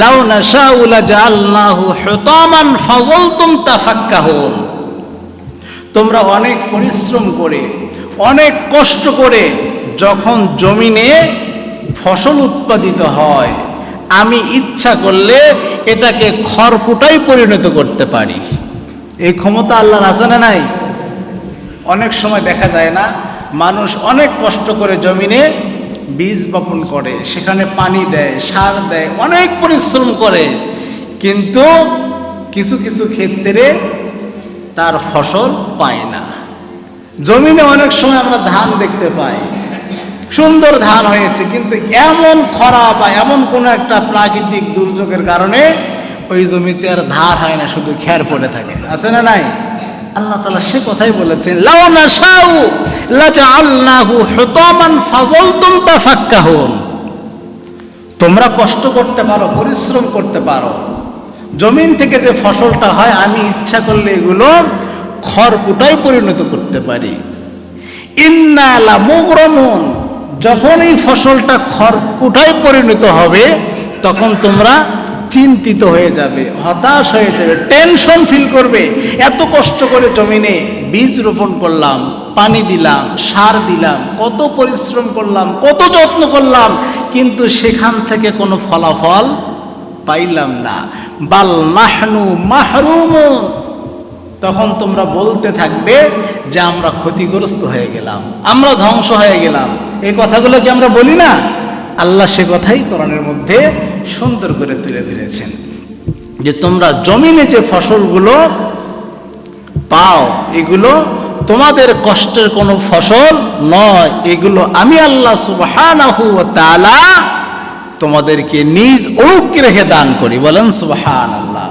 লাউ নাশাউ লাজআলনাহু হুতামান ফাযলতুম তাফাক্কাহুন। তোমরা অনেক পরিশ্রম করে, অনেক কষ্ট করে যখন জমিনে ফসল উৎপাদিত হয়, আমি ইচ্ছা করলে এটাকে খড়কুটাই পরিণত করতে পারি। এই ক্ষমতা আল্লাহর আছে না নাই? অনেক সময় দেখা যায় না, মানুষ অনেক কষ্ট করে জমিনে বীজ বপন করে, সেখানে পানি দেয়, সার দেয়, অনেক পরিশ্রম করে। কিন্তু কিছু কিছু ক্ষেত্রে তার ফসল পায় না। জমিনে অনেক সময় আমরা ধান দেখতে পাই। সুন্দর ধান হয়েছে, কিন্তু এমন খরা বা এমন কোনো একটা প্রাকৃতিক দুর্যোগের কারণে ওই জমিতে আর ধার হয় না, শুধু খ্যার পড়ে থাকে। আছে না নাই? আল্লাহ তালা সে কথাই বলেছেন, লাউ নাশাউ লাজআলনাহু হুতামান ফাযলতুম তাফাক্কাহুন। তোমরা কষ্ট করতে পারো, পরিশ্রম করতে পারো। জমিন থেকে যে ফসলটা হয়, আমি ইচ্ছা করলে এগুলো খড়কুটাই পরিণত করতে পারি। ইন্নালা মুগরমুন যখন এই ফসলটা খড়কুটায় পরিণত হবে, তখন তোমরা চিন্তিত হয়ে যাবে, হতাশ হয়ে যাবে টেনশন ফিল করবে। এত কষ্ট করে জমিনে বীজ রোপণ করলাম, পানি দিলাম, সার দিলাম, কত পরিশ্রম করলাম, কত যত্ন করলাম, কিন্তু সেখান থেকে কোনো ফলাফল পাইলাম না। বাল নাহনু মাহরুমুন। তখন তোমরা বলতে থাকবে যে আমরা ক্ষতিগ্রস্ত হয়ে গেলাম, আমরা ধ্বংস হয়ে গেলাম। এই কথাগুলো কি আমরা বলি না? আল্লাহ সে কথাই কোরআনের মধ্যে সুন্দর করে তুলে ধরেছেন। যে তোমরা জমিনে যে ফসলগুলো পাও, এগুলো তোমাদের কষ্টের কোনো ফসল নয়, এগুলো আমি আল্লাহ সুবহানাহু তাআলা তোমাদেরকে নিজ অনুগ্রহে দান করি। বলেন সুবহান আল্লাহ